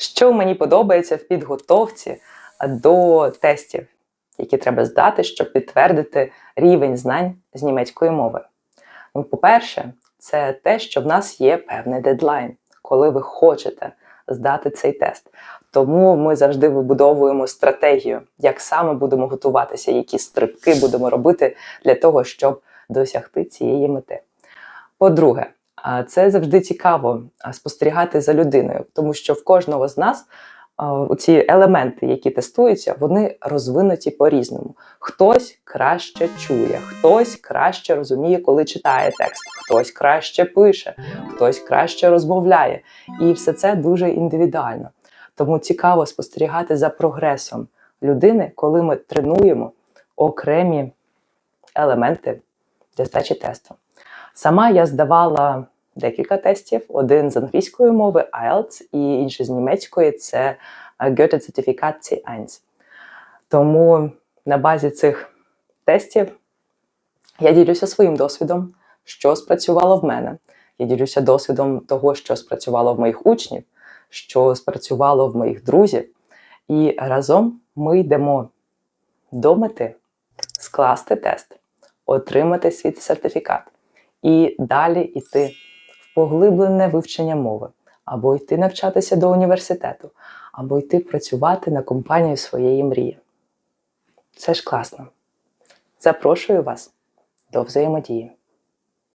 Що мені подобається в підготовці до тестів, які треба здати, щоб підтвердити рівень знань з німецької мови? Ну, по-перше, це те, що в нас є певний дедлайн, коли ви хочете здати цей тест. Тому ми завжди вибудовуємо стратегію, як саме будемо готуватися, які стрибки будемо робити для того, щоб досягти цієї мети. По-друге, це завжди цікаво спостерігати за людиною, тому що в кожного з нас ці елементи, які тестуються, вони розвинуті по-різному. Хтось краще чує, хтось краще розуміє, коли читає текст, хтось краще пише, хтось краще розмовляє. І все це дуже індивідуально. Тому цікаво спостерігати за прогресом людини, коли ми тренуємо окремі елементи для здачі тесту. Сама я здавала декілька тестів: один з англійської мови IELTS і інший з німецької це Goethe-Zertifikat C1. Тому на базі цих тестів я ділюся своїм досвідом, що спрацювало в мене. Я ділюся досвідом того, що спрацювало в моїх учнів, що спрацювало в моїх друзів. І разом ми йдемо до мети скласти тест, отримати свій сертифікат і далі йти в поглиблене вивчення мови, або йти навчатися до університету, або йти працювати на компанію своєї мрії. Це ж класно. Запрошую вас до взаємодії.